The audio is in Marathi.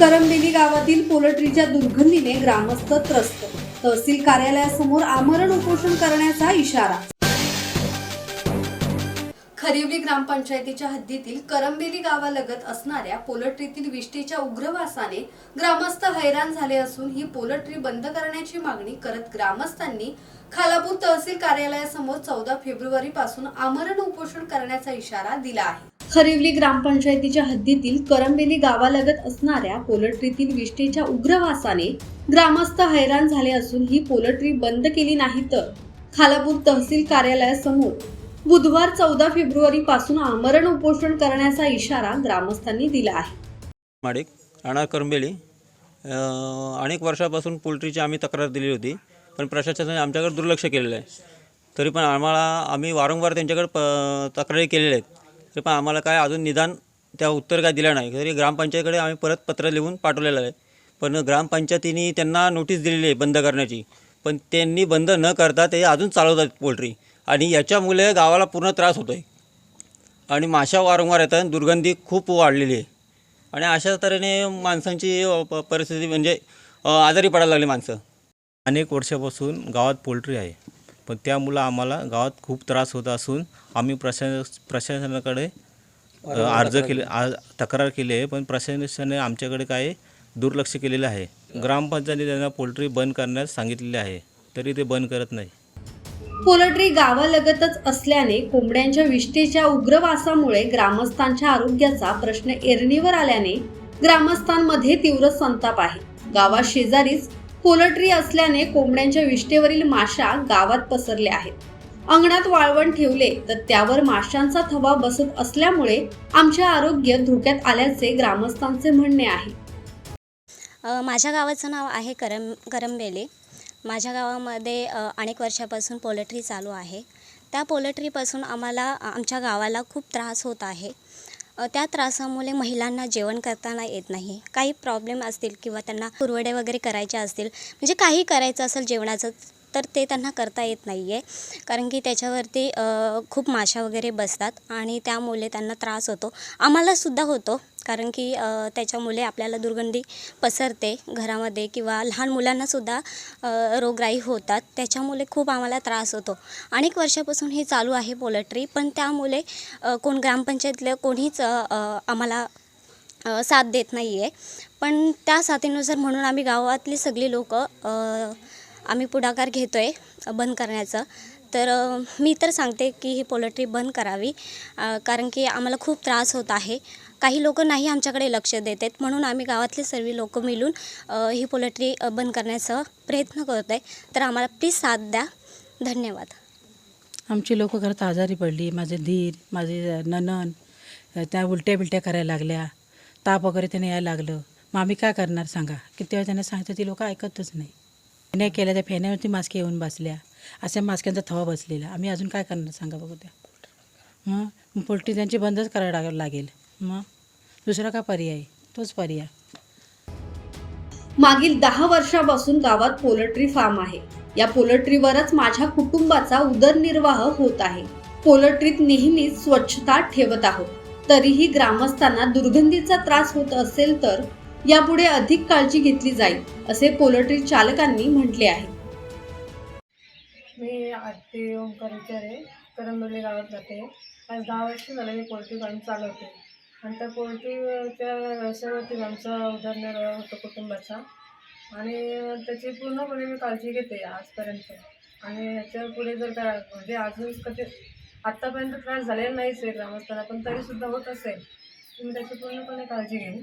करंबेली गावातील पोल्ट्रीच्या दुर्गंधीने ग्रामस्थ त्रस्त. तहसील कार्यालयासमोर आमरण उपोषण करण्याचा इशारा. खरिवली ग्रामपंचायतीच्या हद्दीतील करंबेली गावालगत असणाऱ्या पोलट्रीतील विष्ठेच्या उग्रवासाने ग्रामस्थ हैराण झाले असून ही पोलट्री बंद करण्याची मागणी करत ग्रामस्थांनी खालापूर तहसील कार्यालयासमोर चौदा फेब्रुवारी पासून आमरण उपोषण करण्याचा इशारा दिला आहे. खरिवली ग्रामपंचायतीच्या हद्दीतील करंबेली गावालगत असणाऱ्या पोल्ट्रीतील विष्ठेच्या उग्रवासाने ग्रामस्थ हैराण झाले असून ही पोल्ट्री बंद केली नाही तर खालापूर तहसील कार्यालयासमोर बुधवार चौदा फेब्रुवारी पासून आमरण उपोषण करण्याचा इशारा ग्रामस्थांनी दिला आहे. माडिक करंबेली. अनेक वर्षापासून पोल्ट्रीची आम्ही तक्रार दिली होती पण प्रशासनाने आमच्याकडे दुर्लक्ष केलेलं आहे. तरी पण आम्हाला आम्ही वारंवार त्यांच्याकडे प तक्रारी केलेल्या आहेत. तरी पण आम्हाला काय अजून निदान त्या उत्तर काय दिलं नाही. तरी ग्रामपंचायतीकडे आम्ही परत पत्र लिहून पाठवलेलं आहे. पण ग्रामपंचायतीने त्यांना नोटीस दिलेली आहे बंद करण्याची. पण त्यांनी बंद न करता ते अजून चालवतात पोल्ट्री. आणि याच्यामुळे गावाला पूर्ण त्रास होतो आहे आणि माशा वारंवार येतात दुर्गंधी खूप वाढलेली आहे. आणि अशा तऱ्हेने माणसांची प- परिस्थिती म्हणजे आजारी पडायला लागली माणसं. अनेक वर्षापासून गावात पोल्ट्री आहे. पण त्यामुळं आम्हाला गावात खूप त्रास होत असून आम्ही प्रशास प्रशासनाकडे अर्ज केले आ तक्रार केली आहे. पण प्रशासनाने आमच्याकडे काय दुर्लक्ष केलेलं आहे. ग्रामपंचायतीने त्यांना पोल्ट्री बंद करण्यास सांगितलेले आहे. तरी ते बंद करत नाही. पोल्ट्री गावालगतच असल्याने कोंबड्यांच्या विष्ठेच्या उग्रवासामुळे ग्रामस्थांच्या आरोग्याचा प्रश्न एरणीवर आल्याने ग्रामस्थांमध्ये तीव्र संताप आहे. गावात शेजारीच पोलट्री असल्याने कोंबड्यांच्या विष्ठेवरील माशा गावात पसरल्या आहेत. अंगणात वाळवण ठेवले तर त्यावर माशांचा थवा बसत असल्यामुळे आमचे आरोग्य धोक्यात आल्याचे ग्रामस्थांचे म्हणणे आहे. माझ्या गावाचं नाव आहे करम करंबेले माझ्या गावामध्ये अनेक वर्षापासून पोल्ट्री चालू आहे. त्या पोल्ट्रीपासून आम्हाला आमच्या गावाला खूप त्रास होत आहे. त्या त्रासामुळे महिलांना जेवण करताना येत नाही. काही प्रॉब्लेम असतील किंवा त्यांना कुरवडे वगैरे करायचे असतील म्हणजे काही करायचं असेल जेवणाचं तर ते त्यांना करता येत नाही आहे कारण की त्याच्यावरती खूप माशा वगैरे बसतात आणि त्यामुळे त्यांना त्रास होतो. आम्हालासुद्धा होतो. कारण की त्याच्यामुळे आपल्याला दुर्गंधी पसरते घरामध्ये किंवा लहान मुलांनासुद्धा रोगराई होतात. त्याच्यामुळे खूप आम्हाला त्रास होतो. अनेक वर्षापासून हे चालू आहे पोल्ट्री पण त्यामुळे कोण ग्रामपंचायतलं कोणीच आम्हाला साथ देत नाही आहे पण त्या साथीनुसार म्हणून आम्ही गावातली सगळी लोक आम्ही पुढाकार घेतो आहे बंद करण्याचं. तर मी तर सांगते की ही पोल्ट्री बंद करावी कारण की आम्हाला खूप त्रास होत आहे. काही लोक नाही आमच्याकडे लक्ष देत आहेत म्हणून आम्ही गावातले सर्व लोक मिळून ही पोल्ट्री बंद करण्याचा प्रयत्न करत आहे तर आम्हाला प्लीज साथ द्या. धन्यवाद. आमची लोक घरात आजारी पडली. माझे धीर माझे ननन त्या उलट्या बिलट्या करायला लागल्या. ताप वगैरे त्याने यायला लागलं. मग आम्ही काय करणार सांगा? किती वेळा त्यांना सांगतो ती लोक ऐकतच नाही. फेण्या केल्या त्या फेण्यावरती मास्क येऊन बसल्या. अशा मास्क्यांचा थवा बसलेला. आम्ही अजून काय करणार सांगा बघू त्या. मग पोल्ट्री त्यांची बंदच करायला लाग- लागेल. मग? दुसरा का पर्याय? तोच पर्याय. मागील दहा वर्षापासून गावात पोल्ट्री फार्म आहे. या पोल्ट्रीवरच माझ्या कुटुंबाचा उदरनिर्वाह होत आहे. पोल्ट्रीत नेहमीच स्वच्छता ठेवत आहोत. तरीही ग्रामस्थांना दुर्गंधीचा त्रास होत असेल तर यापुढे अधिक काळजी घेतली जाईल असे पोल्ट्री चालकांनी म्हटले आहे. मी आरती ओंकार करंदोली करंबोली गावात जाते. आज दहा वर्ष झालं मी पोल्ट्री फार्म चालवते. आणि त्या पोल्ट्रीच्या व्यवसायावरती आमचा उदरनिर्वाह होतो कुटुंबाचा. आणि त्याची पूर्णपणे मी काळजी घेते आजपर्यंत. आणि याच्यापुढे जर का म्हणजे अजून कधी आत्तापर्यंत त्रास झालेला नाहीच आहे ग्रामस्थांना पण तरीसुद्धा होत असेल मी त्याची पूर्णपणे काळजी घेईन.